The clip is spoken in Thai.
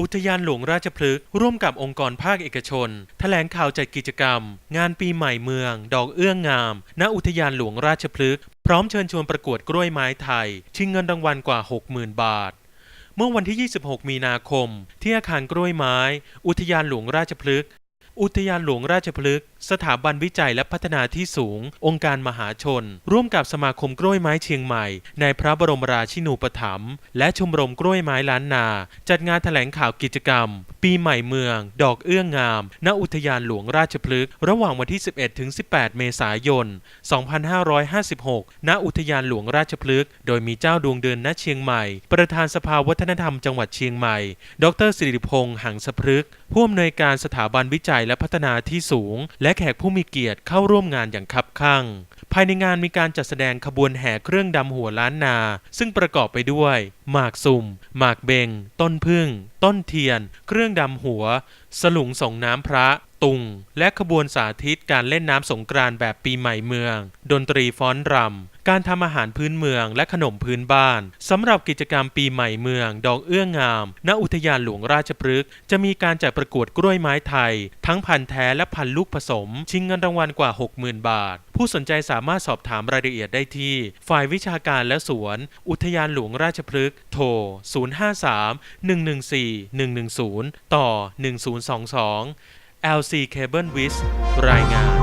อุทยานหลวงราชพฤกษ์ร่วมกับองค์กรภาคเอกชนแถลงข่าวจัดกิจกรรม งานปีใหม่เมือง ดอกเอื้องงาม ณอุทยานหลวงราชพฤกษ์พร้อมเชิญชวนประกวดกล้วยไม้ไทย ชิงเงินรางวัลกว่า 60,000 บาท เมื่อวันที่ 26 มีนาคม ที่อาคารกล้วยไม้ อุทยานหลวงราชพฤกษ์อุทยานหลวงราชพฤกษ์ สถาบันวิจัยและพัฒนาที่สูง องค์การมหาชน ร่วมกับสมาคมกล้วยไม้เชียงใหม่ ในพระบรมราชินูปถัมภ์และชมรมกล้วยไม้ล้านนา จัดงานแถลงข่าวกิจกรรม ปีใหม่เมือง ดอกเอื้องงาม ณอุทยานหลวงราชพฤกษ์ระหว่างวันที่ 11ถึง18 เมษายน 2556 ณอุทยานหลวงราชพฤกษ์โดยมีเจ้าดวงเดือนณเชียงใหม่ ประธานสภาวัฒนธรรมจังหวัดเชียงใหม่ ดรสิริพงษ์หังสพฤกษ์ผู้อำนวยการสถาบันวิจัยและพัฒนาที่สูง และแขกผู้มีเกียรติเข้าร่วมงานอย่างคับคั่ง ภายในงานมีการจัดแสดงขบวนแห่เครื่องดำหัวล้านนา ซึ่งประกอบไปด้วย หมากสุ่ม หมากเบง ต้นพึ่ง ต้นเทียน เครื่องดำหัว สลุงส่งน้ำพระ ตุง และขบวนสาธิตการเล่นน้ำสงกรานต์แบบปีใหม่เมือง ดนตรีฟ้อนรำ การทำอาหารพื้นเมืองและขนมพื้นบ้านสำหรับกิจกรรมปีใหม่เมือง ดอกเอื้องงาม ณ อุทยานหลวงราชพฤกษ์ จะมีการจัดประกวดกล้วยไม้ไทย ทั้งพันธุ์แท้และพันธุ์ลูกผสม ชิงเงินรางวัลกว่า 60,000 บาทผู้สนใจสามารถสอบถามรายละเอียดได้ที่ ฝ่ายวิชาการและสวน อุทยานหลวงราชพฤกษ์โทร 053 114 110 ต่อ 1022 LC Cable w i s รายงาน